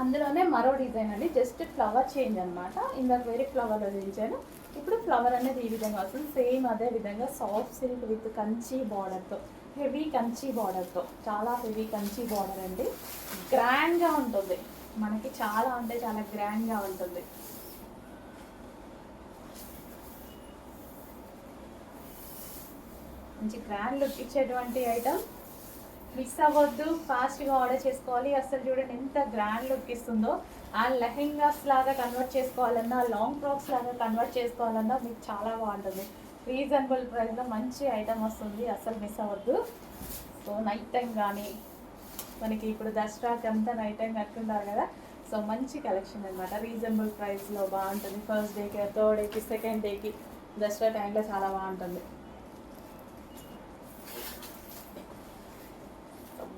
అందులోనే మరో డిజైన్ అండి. జస్ట్ ఫ్లవర్ చేంజ్ అనమాట ఇందాక వేరే ఫ్లవర్లో చూపించాను ఇప్పుడు ఫ్లవర్ అనేది ఈ విధంగా వస్తుంది. సేమ్ అదే విధంగా సాఫ్ట్ సిల్క్ విత్ కంచి బార్డర్తో హెవీ కంచి బార్డర్తో చాలా హెవీ కంచి బార్డర్ అండి. గ్రాండ్గా ఉంటుంది. మనకి చాలా అంటే చాలా గ్రాండ్గా ఉంటుంది. మంచి గ్రాండ్ లుక్ ఇచ్చేటువంటి ఐటమ్ మిస్ అవ్వద్దు ఫాస్ట్గా ఆర్డర్ చేసుకోవాలి. అసలు చూడండి ఎంత గ్రాండ్ లుక్ ఇస్తుందో. ఆ లెహెంగాస్ లాగా కన్వర్ట్ చేసుకోవాలన్నా లాంగ్ ఫ్రాక్స్ లాగా కన్వర్ట్ చేసుకోవాలన్నా మీకు చాలా బాగుంటుంది. రీజనబుల్ ప్రైస్లో మంచి ఐటమ్ వస్తుంది. అసలు మిస్ అవ్వద్దు. సో నైట్ టైం కానీ మనకి ఇప్పుడు దసరాకి అంతా నైట్ టైం కట్టుకుంటారు కదా. సో మంచి కలెక్షన్ అనమాట రీజనబుల్ ప్రైస్లో బాగుంటుంది. ఫస్ట్ డేకి థర్డ్ డేకి సెకండ్ డేకి దసరా టైంలో చాలా బాగుంటుంది.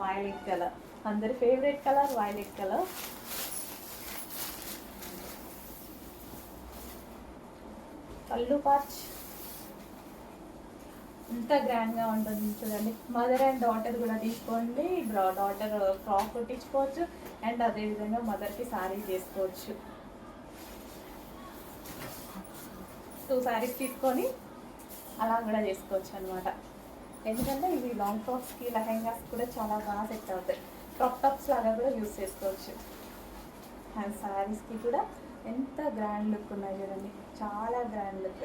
వైలెట్ కలర్ అందరి ఫేవరెట్ కలర్ వైలెట్ కలర్ పళ్ళు పాచ్ ఎంత గ్రాండ్గా ఉంటుంది చూడండి. మదర్ అండ్ డాటర్ కూడా తీసుకోండి. డాటర్ ఫ్రాక్ uh, కుట్టించుకోవచ్చు. అండ్ అదేవిధంగా మదర్కి శారీ చేసుకోవచ్చు. టూ శారీస్ తీసుకొని అలా కూడా చేసుకోవచ్చు అనమాట ఎందుకంటే ఇవి లాంగ్ టాప్స్కి లెహెంగాస్ కూడా చాలా బాగా సెట్ అవుతాయి. క్రాప్ టాప్స్ లాగా కూడా యూస్ చేసుకోవచ్చు. అండ్ శారీస్కి కూడా ఎంత గ్రాండ్ లుక్ ఉన్నాయి చూడండి. చాలా గ్రాండ్ లుక్